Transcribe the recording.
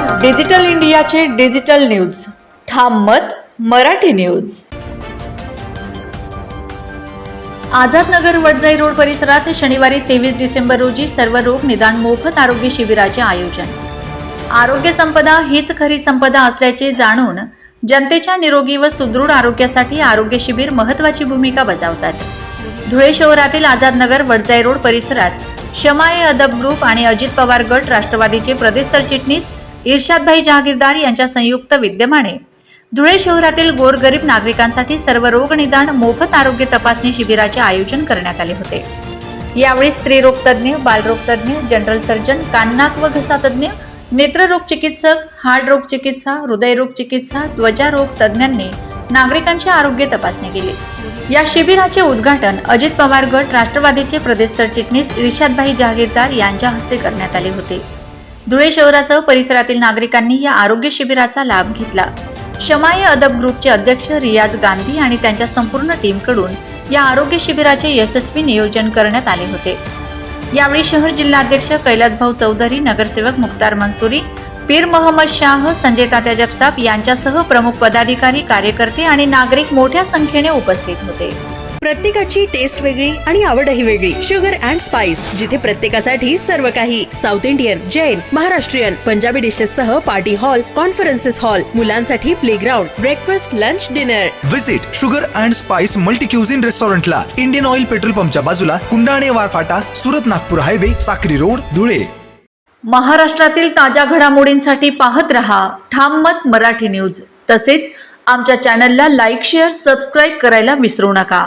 Digital इंडियाचे digital news. ठाम मत मराठी न्यूज. आझाद नगर वडजाई रोड परिसरात शनिवारी तेवीस डिसेंबर रोजी सर्व रोग निदान मोफत आरोग्य शिबिराचे आयोजन. आरोग्य संपदा हीच खरी संपदा असल्याचे जाणून जनतेच्या निरोगी व सुदृढ आरोग्यासाठी आरोग्य शिबिर महत्त्वाची भूमिका बजावतात. धुळे शहरातील आझाद नगर वडजाई रोड परिसरात शमाए अदब ग्रुप आणि अजित पवार गट राष्ट्रवादीचे प्रदेश सरचिटणीस इर्शादभाई जहागीरदार यांच्या संयुक्त विद्यमाने. धुळे शहरातील गोरगरीब नागरिकांसाठी सर्व रोग निदान मोफत आरोग्य तपासणी शिबिराचे आयोजन करण्यात आले होते. यावेळी स्त्रीरोग तज्ज्ञ बालरोग तज्ज्ञ जनरल सर्जन काननाक व घसा तज्ज्ञ नेत्ररोग चिकित्सक हार्टरोग चिकित्सा हृदयरोग चिकित्सा त्वचारोग तज्ज्ञांनी नागरिकांची आरोग्य तपासणी केली. या शिबिराचे उद्घाटन अजित पवार गट राष्ट्रवादीचे प्रदेश सरचिटणीस इर्शादभाई जहागीरदार यांच्या हस्ते करण्यात आले होते. धुळे शहरासह परिसरातील नागरिकांनी या आरोग्य शिबिराचा लाभ घेतला. शमाय अदब ग्रुपचे अध्यक्ष रियाज गांधी आणि त्यांच्या संपूर्ण टीमकडून या आरोग्य शिबिराचे यशस्वी नियोजन करण्यात आले होते. यावेळी शहर जिल्हाध्यक्ष कैलासभाऊ चौधरी नगरसेवक मुक्तार मनसुरी पीर मोहम्मद शाह संजय तात्या जगताप यांच्यासह प्रमुख पदाधिकारी कार्यकर्ते आणि नागरिक मोठ्या संख्येने उपस्थित होते. प्रत्येकाची टेस्ट वेगळी आणि आवडही वेगळी. शुगर अँड स्पाइस जिथे प्रत्येकासाठी सर्व काही. South Indian Jain Maharashtrian Punjabi dishes सह पार्टी हॉल कॉन्फरन्सेस हॉल मुलांसाठी playground breakfast lunch dinner visit sugar and spice multi cuisine रेस्टॉरंटला इंडियन ऑइल पेट्रोल पंपच्या बाजूला कुंडाणे वारफाटा सुरत नागपूर हायवे साक्री रोड धुळे. महाराष्ट्रातील ताज्या घडामोडींसाठी पाहत रहा ठाम मत मराठी न्यूज तसेच आमच्या चॅनलला लाईक शेअर सबस्क्राईब करायला विसरू नका.